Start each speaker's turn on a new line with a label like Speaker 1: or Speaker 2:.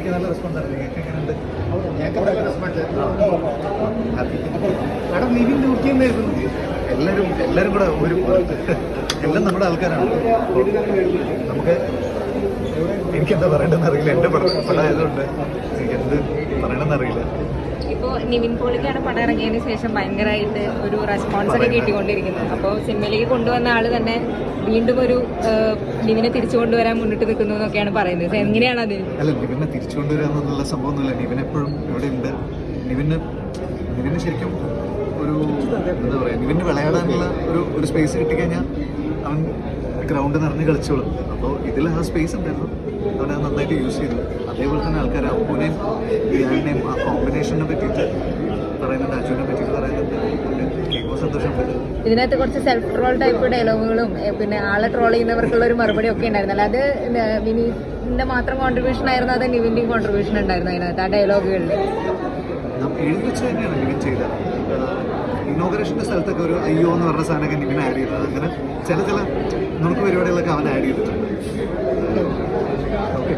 Speaker 1: എനിക്ക് നല്ല റെസ്പോൺസ് ആണ് നിങ്ങൾക്ക് എങ്ങനെയുണ്ട്? ഹാപ്പി.
Speaker 2: മാഡം നിവിൻ നോക്കിയെന്നായിരുന്നു.
Speaker 1: എല്ലാവരും എല്ലാവരും കൂടെ ഒരു എല്ലാം നമ്മുടെ ആൾക്കാരാണ്. നമുക്ക് എനിക്കെന്താ പറയണ്ടെന്ന് അറിയില്ല. എന്റെ പടം പടമായതുകൊണ്ട് എനിക്ക് എന്ത് പറയണമെന്ന് അറിയില്ല.
Speaker 3: ഇപ്പോൾ നിവിൻ പോളിക്കാണ് പടം ഇറങ്ങിയതിന് ശേഷം ഭയങ്കരമായിട്ട് ഒരു റെസ്പോൺസ് ഒക്കെ കിട്ടിക്കൊണ്ടിരിക്കുന്നത്. അപ്പോൾ സിനിമയിലേക്ക് കൊണ്ടുവന്ന ആൾ തന്നെ വീണ്ടും ഒരു നിവിനെ തിരിച്ചു കൊണ്ടുവരാൻ മുന്നിട്ട് നിൽക്കുന്നു എന്നൊക്കെയാണ് പറയുന്നത്. എങ്ങനെയാണ് അത്?
Speaker 1: അല്ല നിവിനെ തിരിച്ചു കൊണ്ടുവരാന്നുള്ള സംഭവമൊന്നുമില്ല. നിവിൻ എപ്പോഴും ഇവിടെ ഉണ്ട്. നിവിന് നിവിന് ശരിക്കും ഒരു എന്താ പറയുക നിവിന് വിളയാടാനുള്ള ഒരു ഒരു സ്പേസ് കിട്ടിക്കഴിഞ്ഞാൽ അവൻ ഗ്രൗണ്ട് നിറഞ്ഞ് കളിച്ചോളും. അപ്പോൾ ഇതിൽ ആ സ്പേസ് ഉണ്ടായിരുന്നു. അവനെ നന്നായിട്ട് യൂസ് ചെയ്തു. അതേപോലെ തന്നെ ആൾക്കാർ അപ്പൂനെയും ഇയാളിനെയും ആ കോമ്പിനേഷനെ പറ്റിയിട്ട് പറയുന്നുണ്ട്. അജുവിനെ പറ്റിയിട്ട് പറയുന്നുണ്ട്. കേൾക്കുമ്പോൾ സന്തോഷമുണ്ട്
Speaker 3: ഇതിനകത്ത് കുറച്ച് സെൽഫ് ട്രോൾ ടൈപ്പ് ഡയലോഗുകളും പിന്നെ ആളെ ട്രോൾ ചെയ്യുന്നവർക്കുള്ള ഒരു മറുപടി ഒക്കെ ഉണ്ടായിരുന്നല്ലോ അത് വിനീതിന്റെ മാത്രം കോൺട്രിബ്യൂഷൻ ആയിരുന്നു അത് നിവിന്റെയും കോൺട്രിബ്യൂഷൻ ഉണ്ടായിരുന്നു അതിനകത്ത് ആ ഡയലോഗുകളിൽ
Speaker 1: ഇനോഗ്രേഷന്റെ എഴുതി വെച്ച് തന്നെയാണ് നിവിൻ ചെയ്തത്. ഇനോഗ്രേഷന്റെ സ്ഥലത്തൊക്കെ ഒരു അയ്യോ എന്ന് പറഞ്ഞ സാധനമൊക്കെ നിവിൻ ആഡ് ചെയ്തത്. അങ്ങനെ ചില ചില നമുക്ക് പരിപാടികളൊക്കെ അവൻ ആഡ് ചെയ്തിട്ടുണ്ട്. ഓക്കെ